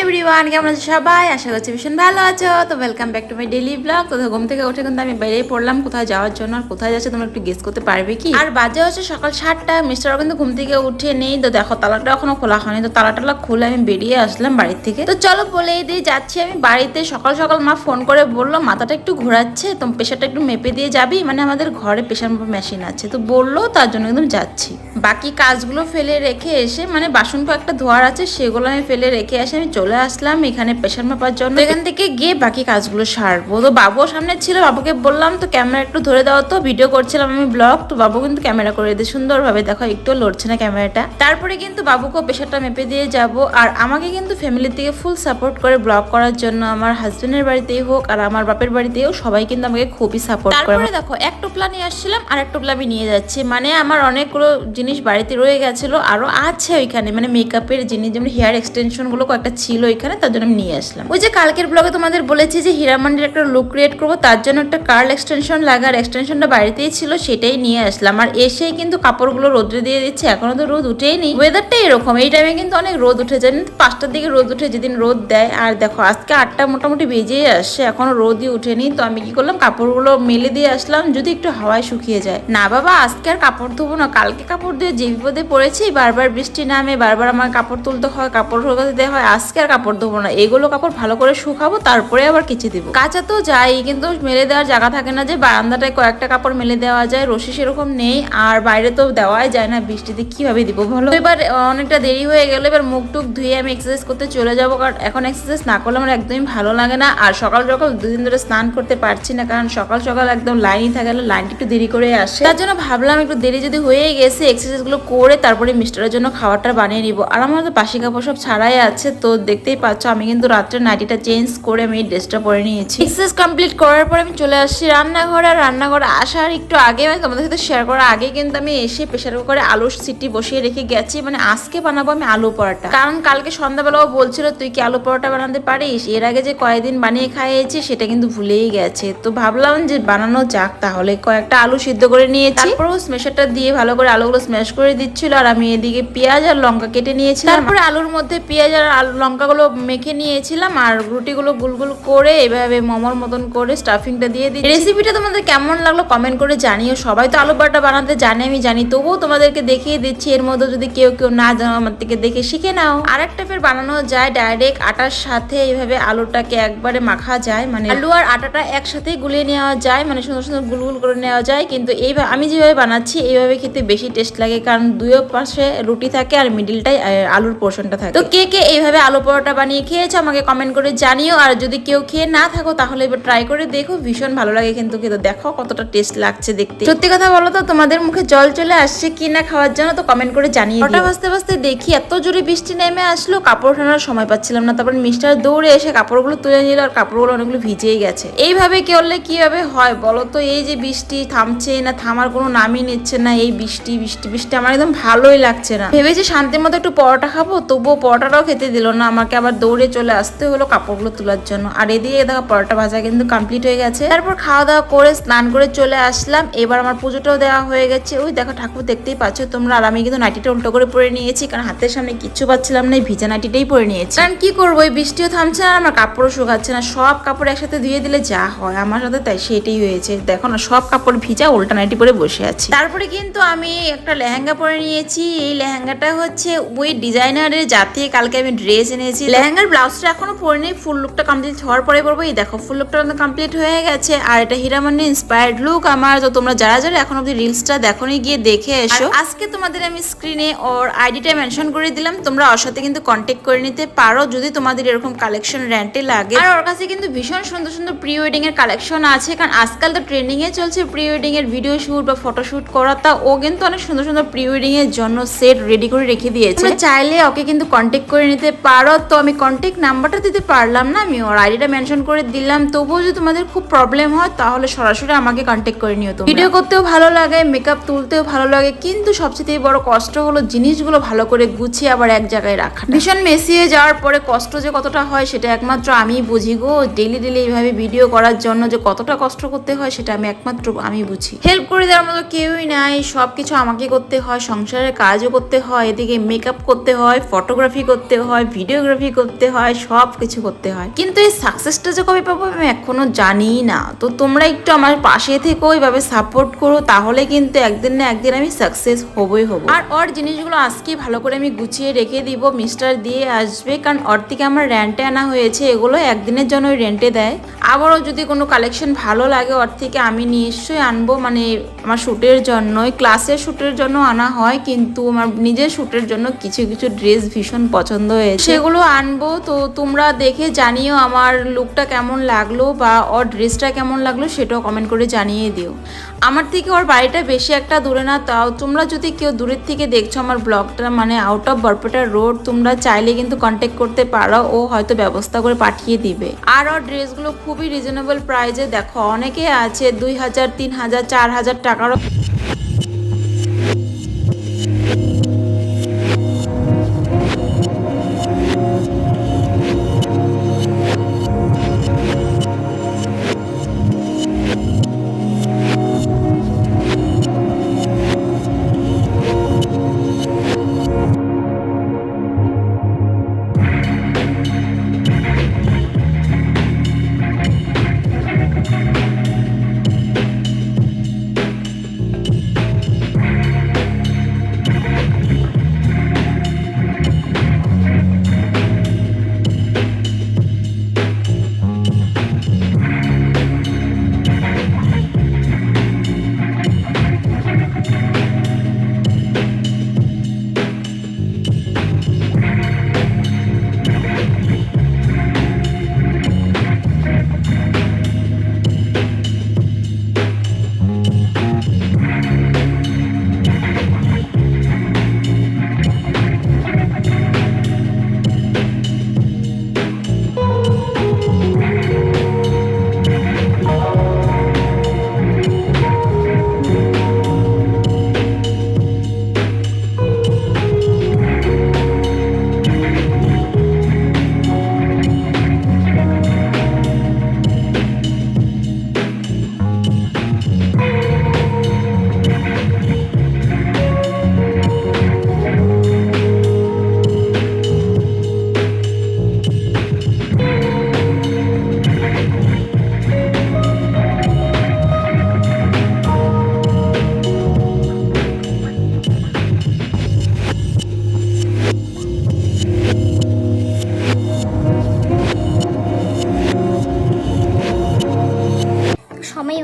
Everyone, কেমন আছো সবাই? আশা করছি ভীষণ ভালো আছো। তো welcome back to my daily blog তো ঘুম থেকে উঠে কিন্তু আমি বেরিয়ে পড়লাম কোথায় যাওয়ার জন্য। আর কোথায় যাচ্ছে তোমরা একটু গেস করতে পারবে কি? আর বাজে হচ্ছে সকাল সাতটা। মিস্টারও কিন্তু ঘুম থেকে উঠে নেই। তো দেখো, তালাটা এখনও খোলা হয়নি। তো তালা টালা খুলে আমি বেরিয়ে আসলাম বাড়ির থেকে। তো চলো বলেই দিয়ে যাচ্ছি আমি বাড়িতে। সকাল সকাল মা ফোন করে বলল, মাথাটা একটু ঘোরাচ্ছে, তো প্রেশারটা একটু মেপে দিয়ে যাবি? মানে আমাদের ঘরে প্রেশার মেশিন আছে। তো বলল, তার জন্য একদম যাচ্ছি। বাকি কাজগুলো ফেলে রেখে এসে মানে বাসন একটা ধোয়ার আছে, সেগুলো আমি ফেলে রেখে এসে আমি চলে আসলাম এখানে প্রেশার মাপার জন্য। এখান থেকে গিয়ে বাকি কাজগুলো সারবো। তো বাবু সামনে ছিল বাবুকে বললাম তো ক্যামেরা একটু ধরে দাও তো ভিডিও করছিলাম আমি ব্লগ তো বাবু কিন্তু ক্যামেরা করে দিয়ে সুন্দরভাবে। দেখো একটু লড়ছে না ক্যামেরাটা তারপরে কিন্তু বাবুকে প্রেশারটা মেপে দিয়ে যাব। আর আমাকে কিন্তু ফ্যামিলি থেকে ফুল সাপোর্ট করে ব্লগ করার জন্য আমার হাজবেন্ডের বাড়িতেই হোক আর আমার বাপের বাড়িতেও সবাই কিন্তু আমাকে খুবই সাপোর্ট করে। তারপরে দেখো এক টোপলা নিয়ে আসছিলাম আর এক টোপলা আমি নিয়ে যাচ্ছি। মানে আমার অনেকগুলো জিনিস বাড়িতে রয়ে গেছিল আরও আছে ওইখানে। মানে মেকআপের জিনিস যেমন হেয়ার এক্সটেনশনগুলো কয়েকটা ছিল ওইখানে তার জন্য আমি নিয়ে আসলাম। ওই যে কালকের ব্লগে তোমাদের বলেছি যে হীরামান্ডির একটা লুক ক্রিয়েট করব, তার জন্য একটা কার্ল এক্সটেনশন লাগার এক্সটেনশনটা বাড়িতেই ছিল, সেটাই নিয়ে আসলাম। আর এসেই কিন্তু কাপড়গুলো রোদ্রে দিয়ে দিচ্ছে এখনও তো রোদ উঠেই নি ওয়েদারটা এরকম, এই টাইমে কিন্তু অনেক রোদ উঠে যায়। পাঁচটার দিকে রোদ উঠে, যেদিন রোদ দেয়, আর দেখো, আজকে আটটা মোটামুটি বেজেই আসছে এখনও রোদই উঠেনি। তো আমি কি করলাম, কাপড়গুলো মেলে দিয়ে আসলাম, যদি একটু হাওয়ায় শুকিয়ে যায়। না বাবা, আজকে আর কাপড় ধোবো না, কালকে কাপড় দিয়ে যে বিপদে পড়েছি, বারবার বৃষ্টি নামে, বারবার আমার কাপড় তুলতে হয়, কাপড় শুকাতে দেওয়া হয়, আজকে আর কাপড় ধোবো না। এগুলো কাপড় ভালো করে শুকাবো, তারপরে আবার কেচে দিব। কাঁচা তো যাই, কিন্তু মেলে দেওয়ার জায়গা থাকে না যে বারান্দাটায় কয়েকটা কাপড় মেলে দেওয়া যায়, রশি সেরকম নেই, আর বাইরে তো দেওয়াই যায় না। বৃষ্টিতে কীভাবে দিব ভালো এবার অনেকটা দেরি হয়ে গেলে, এবার মুখ টুক ধুয়ে আমি এক্সারসাইজ করতে চলে যাব, কারণ এখন এক্সারসাইজ না করলে আমার একদমই ভালো লাগে না। আর সকাল সকাল দুদিন ধরে স্নান করতে পারছি না, কারণ সকাল সকাল একদম লাইনই থাকে লাইনটা একটু দেরি করে আসে। তার জন্য ভাবলাম একটু দেরি যদি হয়ে গেছে এক্সারসাইজগুলো করে তারপরে মিস্টারের জন্য খাবারটা বানিয়ে নিব। আর আমার তো বাসি কাপড় সব ছাড়াই আছে, তো দেখতেই পাচ্ছ, আমি কিন্তু রাত্রে নাইটিটা চেঞ্জ করে আমি ড্রেসটা পরে নিয়েছি। এক্সারসাইজ কমপ্লিট করার পর আমি চলে আসছি রান্নাঘরে, আর রান্নাঘরে আসার একটু আগে মানে তোমাদের সাথে শেয়ার করার আগে কিন্তু আমি এসে প্রেশার কুকারে আলুর সিটি বসিয়ে রেখে গেছি মানে আজকে বানাবো আমি আলু পরোটা। কারণ কালকে সন্ধ্যাবেলাও বলছিল, তুই কি আলু পরোটা বানাতে পারিস? এর আগে যে কয়েকদিন বানিয়ে খাইয়েছি, সেটা কিন্তু ভুলেই গেছে। তো ভাবলাম যে বানানো যাক, তাহলে কয়েকটা আলু সিদ্ধ করে নিয়েছি। তারপরেও স্মেশারটা দিয়ে ভালো করে আলুগুলো স্ম্যাশ করে দিচ্ছিল, আর আমি এদিকে পেঁয়াজ আর লঙ্কা কেটে নিয়েছিলাম। তারপরে আলুর মধ্যে পেঁয়াজ আর আলু লঙ্কাগুলো মেখে নিয়েছিলাম আর রুটিগুলো গুলগুল করে এভাবে মোমোর মতন করে স্টাফিংটা দিয়ে দিই রেসিপিটা তোমাদের কেমন লাগল কমেন্ট করে জানিও। সবাই তো আলু পরোটা বানাতে জানে, আমি জানি। তবুও তোমাদেরকে দেখিয়ে দিচ্ছি, এর মধ্যে যদি কেউ কেউ না জানো, আমার থেকে দেখে শিখে নাও। আর একটা ফের বানানো যায় ডাইরেক্ট আটার সাথে, এইভাবে আলুটাকে একবারে মাখা যায়। মানে আলু আর আটাটা একসাথে গুলিয়ে নেওয়া যায় মানে সুন্দর সুন্দর গুলগুল করে নেওয়া যায়। কিন্তু এইভাবে, আমি যেভাবে বানাচ্ছি, এইভাবে খেতে বেশি টেস্ট লাগে। কারণ দুই পাশে রুটি থাকে আর মিডিলটাই আলুর পোর্শনটা থাকে। তো কে কে এইভাবে আলু পরোটা বানিয়ে খেয়েছো আমাকে কমেন্ট করে জানিও। আর যদি কেউ খেয়ে না থাকো তাহলে এবার ট্রাই করে দেখো ভীষণ ভালো লাগে কিন্তু খেতে। দেখো কতটা টেস্ট লাগছে দেখতে। সত্যি কথা বলো তো তোমাদের মুখে জল চলে আসছে কি না খাওয়ার জন্য তো কমেন্ট করে জানিয়ে ওটা বাজতে বাজতে দেখি এত জোরে বৃষ্টি নেমে আসলো কাপড় টানার সময় পাচ্ছিলাম না। তারপর মিস্টার দৌড়ে এসে কাপড়গুলো তুলে নিল আর কাপড়গুলো অনেকগুলো ভিজেই গেছে। এইভাবে কি হলে কীভাবে হয় বলো তো? এই যে বৃষ্টি থামছে না থামার কোনো নামই নিচ্ছে না এই বৃষ্টি বৃষ্টি বৃষ্টি আমার একদম ভালোই লাগছে না। ভেবেছি শান্তির মতো একটু পরোটা খাব তবুও পরোটাটাও খেতে দিল না। আমাকে আবার দৌড়ে চলে আসতে হলো কাপড়গুলো তোলার জন্য। আর এদিকে দেখো পরোটা ভাজা কিন্তু কমপ্লিট হয়ে গেছে। তারপর খাওয়া দাওয়া করে স্নান করে চলে আসলাম। এবার আমার পুজোটাও দেওয়া হয়ে গেছে। ওই দেখো ঠাকুর দেখতেই পাচ্ছ তোমরা। আর আমি কিন্তু নাইটিটা উল্টো করে পরে নিয়েছি, কারণ হাতের সামনে কিচ্ছু পাচ্ছিলাম না, এই ভিজা নাইটিটাই পরে নিয়েছি। কারণ কি করব? এই বৃষ্টিও থামছে না আমার কাপড়ও শুকাচ্ছে না। সব কাপড় একসাথে ধুয়ে দিলে যা হয়। আমার সাথে তাই সেটাই হয়েছে। দেখো না, সব কাপড় ভিজা, উল্টা নাইটি পরে বসে আছি। তারপরে কিন্তু আমি একটা লেহেঙ্গা পরে নিয়েছি। এই লেহেঙ্গাটা হচ্ছে ওই ডিজাইনারের যাতে কালকে আমি ড্রেস এনেছি লেহেঙ্গার ব্লাউজটা এখনও পরে নেই ফুল লুকটা কমপ্লিট হওয়ার পরে পরবো। এই দেখো ফুল লুকটা কমপ্লিট হয়ে গেছে। আর এটা হিরামান্ডি ইন্সপায়ার্ড লুক আমার। তো তোমরা যারা যারা এখন অব্দি রিলসটা দেখোনি গিয়ে দেখে এসো। আজকে তোমাদের আমি স্ক্রিনে ওর আইডিটা মেনশন করে দিলাম। তোমরা ওর সাথে কিন্তু কন্ট্যাক্ট করে নিতে পারো যদি তোমাদের এরকম কালেকশন রেন্টে লাগে। আর ওর কাছে কিন্তু ভীষণ সুন্দর সুন্দর প্রি ওয়েডিং এর কালেকশন আছে। কারণ আজকাল তো ট্রেন্ডিং এ চলছে প্রি ওয়েডিং এর ভিডিও শুট বা ফটো শুট করা। তা ও কিন্তু অনেক সুন্দর সুন্দর প্রি ওয়েডিং এর জন্য সেট রেডি করে রেখে দিয়েছে। চাইলে ওকে কিন্তু কন্ট্যাক্ট করে নিতে পারো। তো আমি কন্ট্যাক্ট নাম্বারটা দিতে পারলাম না আমি ওর আইডিটা মেনশন করে দিলাম। তবুও যদি তোমাদের খুব প্রবলেম হয় তাহলে সরাসরি আমাকে কন্ট্যাক্ট করে নিও তো ভিডিও করতেও ভালো লাগে মেকআপ তুলতেও ভালো লাগে কিন্তু সবচেয়ে বড় কষ্ট হলো জিনিসগুলো ভালো করে গুছিয়ে আবার এক জায়গায় রাখা ভীষণ মেসিয়ে যাওয়ার পরে কষ্ট যে কতটা হয় সেটা একমাত্র আমিই বুঝি গো। ডেলি ডেলি এইভাবে ভিডিও করার জন্য যে কতটা কষ্ট করতে হয় সেটা আমি একমাত্র আমি বুঝি। হেল্প করে দেওয়ার মতো কেউই নাই সব কিছু আমাকে করতে হয় সংসারের কাজও করতে হয় এদিকে মেকআপ করতে হয় ফটোগ্রাফি করতে হয় ভিডিও ভিডিওগ্রাফি করতে হয় সব কিছু করতে হয়। কিন্তু এই সাকসেসটা যে কবে পাবো আমি এখনও জানিই না। তো তোমরা একটু আমার পাশে থেকেও এইভাবে সাপোর্ট করো, তাহলে কিন্তু একদিন না একদিন আমি সাকসেস হবই হব। আর ওর জিনিসগুলো আজকে ভালো করে আমি গুছিয়ে রেখে দিব মিস্টার দিয়ে আসবে, কারণ ওর থেকে আমার রেন্টে আনা হয়েছে, এগুলো একদিনের জন্য রেন্টে দেয়। আবারও যদি কোনো কালেকশন ভালো লাগে, ওর থেকে আমি নিশ্চয়ই আনব মানে আমার শ্যুটের জন্য ক্লাসের শ্যুটের জন্য আনা হয়, কিন্তু আমার নিজের শ্যুটের জন্য কিছু কিছু ড্রেস ভীষণ পছন্দ হয়েছে। সেগুলো আনব, তো তোমরা দেখে জানিও আমার লুকটা কেমন লাগল বা ওর ড্রেসটা কেমন লাগল সেটাও কমেন্ট করে জানিয়ে দিও। আমার থেকে ওর বাড়িটা বেশি একটা দূরে না, তাও তোমরা যদি কেউ দূরের থেকে দেখছ আমার ব্লগটা মানে আউট অফ বরপেটা রোড তোমরা চাইলে কিন্তু কন্ট্যাক্ট করতে পারো, ও হয়তো ব্যবস্থা করে পাঠিয়ে দিবে। আর ওর ড্রেসগুলো খুবই রিজনেবল প্রাইজে দেখো অনেকে আছে দুই হাজার, তিন হাজার, চার হাজার টাকারও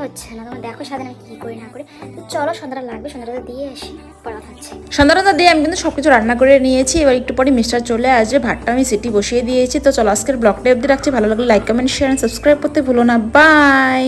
হচ্ছে না। তোমার দেখো করি না চলো সন্ধ্যাটা লাগবে সন্ধ্যাটা দিয়ে আসি সন্ধ্যাটা দিয়ে আমি কিন্তু সব কিছু রান্না করে নিয়েছি। এবার একটু পরে মিস্টার চলে আসবে। ভাতটা আমি সিটি বসিয়ে দিয়েছি। তো চলো আজকের ব্লগটা অবধি রাখছি। ভালো লাগলে লাইক কমেন্ট শেয়ার সাবস্ক্রাইব করতে ভুলো না। বাই